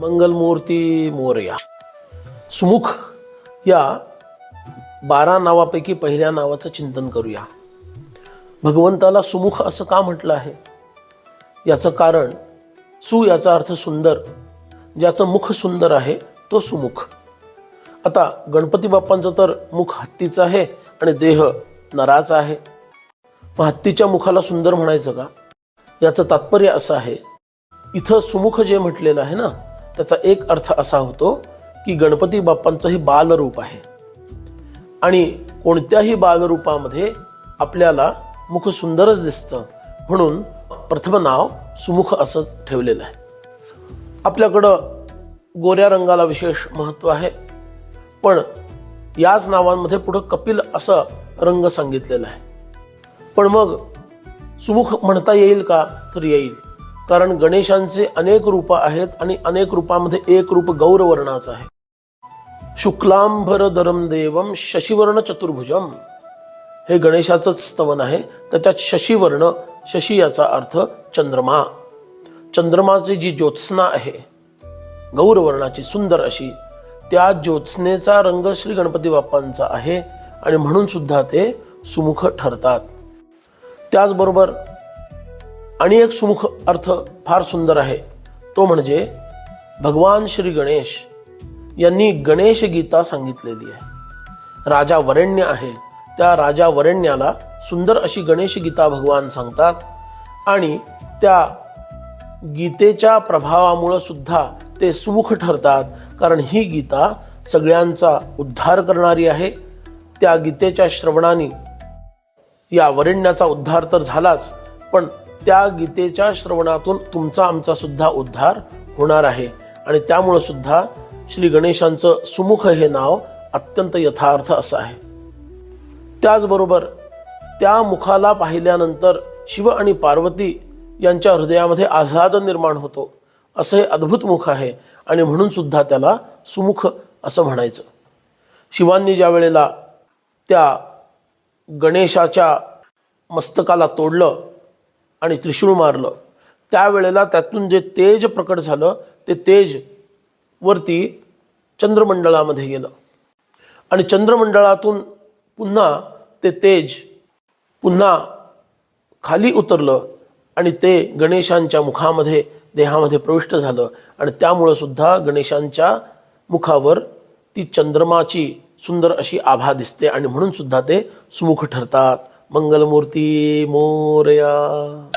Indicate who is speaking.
Speaker 1: मंगलमूर्ती मोरया. सुमुख या बारा नावापैकी पहिल्या नावाचं चिंतन करूया. भगवंताला सुमुख असं का म्हटलं आहे? याचं कारण सु याचा अर्थ सुंदर. ज्याचं मुख सुंदर आहे तो सुमुख. आता गणपती बाप्पांचं तर मुख हत्तीचं आहे आणि देह नराचा आहे. मग हत्तीच्या मुखाला सुंदर म्हणायचं का? याचं तात्पर्य असं आहे. इथं सुमुख जे म्हटलेलं आहे ना त्याचा एक अर्थ असा होतो की गणपती बाप्पांचं हे बालरूप आहे. आणि कोणत्याही बालरूपामध्ये आपल्याला मुख सुंदरच दिसतं म्हणून प्रथम नाव सुमुख असं ठेवलेलं आहे. आपल्याकडं गोऱ्या रंगाला विशेष महत्त्व आहे पण याच नावांमध्ये पुढं कपिल असं रंग सांगितलेला आहे. पण मग सुमुख म्हणता येईल का? तर येईल. कारण गणेशांचे अनेक रूप आहेत आणि अनेक रूपामध्ये एक रूप गौरवर्णाचं आहे. शुक्लांभरधरम देवम शशिवर्ण चतुर्भुजम. हे गणेशाचंच स्तवन आहे त्याच्यात शशिवर्ण शशी याचा अर्थ चंद्रमा. चंद्रमाची जी ज्योत्सना आहे गौरवर्णाची सुंदर अशी त्या ज्योत्सनेचा रंग श्री गणपती बाप्पांचा आहे आणि म्हणून सुद्धा ते सुमुख ठरतात. त्याचबरोबर आणि एक सुमुख अर्थ फार सुंदर आहे. तो म्हणजे भगवान श्री गणेश यांनी गणेश गीता सांगितलेली आहे. राजा वरेण्य आहे. त्या राजा वरेण्याला सुंदर अशी गणेश गीता भगवान सांगतात आणि त्या गीतेच्या प्रभावामुळं सुद्धा ते सुमुख ठरतात. कारण ही गीता सगळ्यांचा उद्धार करणारी आहे. त्या गीतेच्या श्रवणाने या वरेण्याचा उद्धार तर झालाच पण त्या गीतेच्या श्रवणातून तुमचा आमचा सुद्धा उद्धार होणार आहे. आणि त्यामुळं सुद्धा श्री गणेशांचं सुमुख हे नाव अत्यंत यथार्थ असं आहे. त्याचबरोबर त्या मुखाला पाहिल्यानंतर शिव आणि पार्वती यांच्या हृदयामध्ये आह्लाद निर्माण होतो. असं हे अद्भुत मुख आहे. आणि म्हणून सुद्धा त्याला सुमुख असं म्हणायचं. शिवांनी ज्या वेळेला त्या गणेशाच्या मस्तकाला तोडलं आणि त्रिशूळ मारलं. त्यावेळेला त्यातून जे तेज प्रकट झालं ते तेज वरती चंद्रमंडळामध्ये गेलं. आणि चंद्रमंडळातून पुन्हा ते तेज पुन्हा खाली उतरलं आणि ते गणेशांच्या मुखामध्ये देहामध्ये प्रविष्ट झालं. आणि त्यामुळं सुद्धा गणेशांच्या मुखावर ती चंद्रमाची सुंदर अशी आभा दिसते आणि म्हणून सुद्धा ते सुमुख ठरतात. मंगलमूर्ती मोरया.